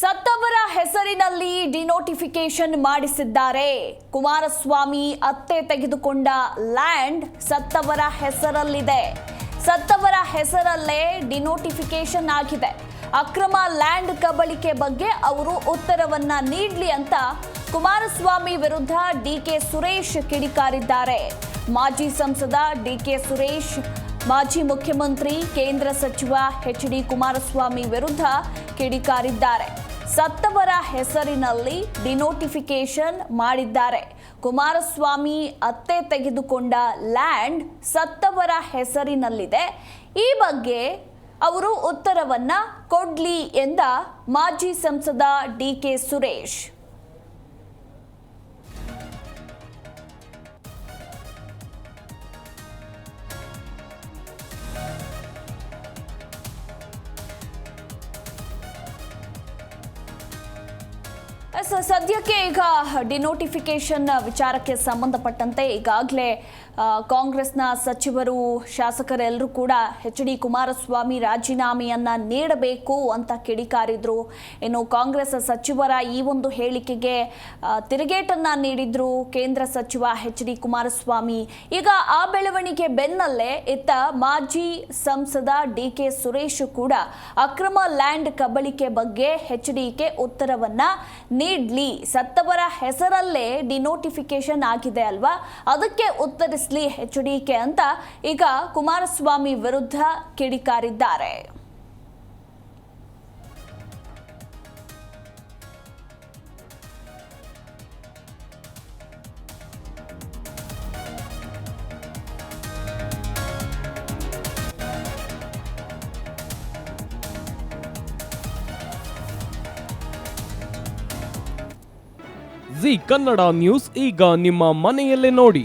ಸತ್ತವರ ಹೆಸರಿನಲ್ಲಿ ಡಿನೋಟಿಫಿಕೇಶನ್ ಮಾಡಿಸಿದ್ದಾರೆ. ಕುಮಾರಸ್ವಾಮಿ ಅತ್ತೆ ತೆಗೆದುಕೊಂಡ ಲ್ಯಾಂಡ್ ಸತ್ತವರ ಹೆಸರಲ್ಲಿದೆ. ಸತ್ತವರ ಹೆಸರಲ್ಲೇ ಡಿನೋಟಿಫಿಕೇಶನ್ ಆಗಿದೆ. ಅಕ್ರಮ ಲ್ಯಾಂಡ್ ಕಬಳಿಕೆ ಬಗ್ಗೆ ಅವರು ಉತ್ತರವನ್ನ ನೀಡಲಿ ಅಂತ ಕುಮಾರಸ್ವಾಮಿ ವಿರುದ್ಧ ಡಿಕೆ ಸುರೇಶ್ ಕಿಡಿಕಾರಿದ್ದಾರೆ. ಮಾಜಿ ಸಂಸದ ಡಿಕೆ ಸುರೇಶ್, ಮಾಜಿ ಮುಖ್ಯಮಂತ್ರಿ, ಕೇಂದ್ರ ಸಚಿವ ಎಚ್ ಡಿ ಕುಮಾರಸ್ವಾಮಿ ವಿರುದ್ಧ ಕಿಡಿಕಾರಿದ್ದಾರೆ. ಸತ್ತವರ ಹೆಸರಿನಲ್ಲಿ ಡಿನೋಟಿಫಿಕೇಶನ್ ಮಾಡಿದ್ದಾರೆ. ಕುಮಾರಸ್ವಾಮಿ ಅತ್ತೆ ತೆಗೆದುಕೊಂಡ ಲ್ಯಾಂಡ್ ಸತ್ತವರ ಹೆಸರಿನಲ್ಲಿದೆ. ಈ ಬಗ್ಗೆ ಅವರು ಉತ್ತರವನ್ನ ಕೊಡ್ಲಿ ಎಂದ ಮಾಜಿ ಸಂಸದ ಡಿ ಕೆ ಸುರೇಶ್. ಸದ್ಯಕ್ಕೆ ಈಗ ಡಿನೋಟಿಫಿಕೇಶನ್ ವಿಚಾರಕ್ಕೆ ಸಂಬಂಧಪಟ್ಟಂತೆ ಈಗಾಗಲೇ ಕಾಂಗ್ರೆಸ್ನ ಸಚಿವರು, ಶಾಸಕರೆಲ್ಲರೂ ಕೂಡ ಎಚ್ ಡಿ ಕುಮಾರಸ್ವಾಮಿ ರಾಜೀನಾಮೆಯನ್ನು ನೀಡಬೇಕು ಅಂತ ಕಿಡಿಕಾರಿದ್ರು. ಇನ್ನು ಕಾಂಗ್ರೆಸ್ ಸಚಿವರ ಈ ಒಂದು ಹೇಳಿಕೆಗೆ ತಿರುಗೇಟನ್ನು ನೀಡಿದ್ರು ಕೇಂದ್ರ ಸಚಿವ ಎಚ್ ಡಿ ಕುಮಾರಸ್ವಾಮಿ. ಈಗ ಆ ಬೆಳವಣಿಗೆ ಬೆನ್ನಲ್ಲೇ ಇತ್ತ ಮಾಜಿ ಸಂಸದ ಡಿ ಕೆ ಸುರೇಶ್ ಕೂಡ ಅಕ್ರಮ ಲ್ಯಾಂಡ್ ಕಬಳಿಕೆ ಬಗ್ಗೆ ಎಚ್ ಡಿಕೆ ಉತ್ತರವನ್ನ ನೀಡಲಿ. ಸತ್ತವರ ಹೆಸರಲ್ಲೇ ಡಿನೋಟಿಫಿಕೇಶನ್ ಆಗಿದೆ ಅಲ್ವಾ? ಅದಕ್ಕೆ ಉತ್ತರಿಸಲಿ ಎಚ್ ಡಿಕೆ ಅಂತ ಈಗ ಕುಮಾರಸ್ವಾಮಿ ವಿರುದ್ಧ ಕಿಡಿಕಾರಿದ್ದಾರೆ. ಜಿ ಕನ್ನಡ ನ್ಯೂಸ್ ಈಗ ನಿಮ್ಮ ಮನೆಯಲ್ಲೇ ನೋಡಿ.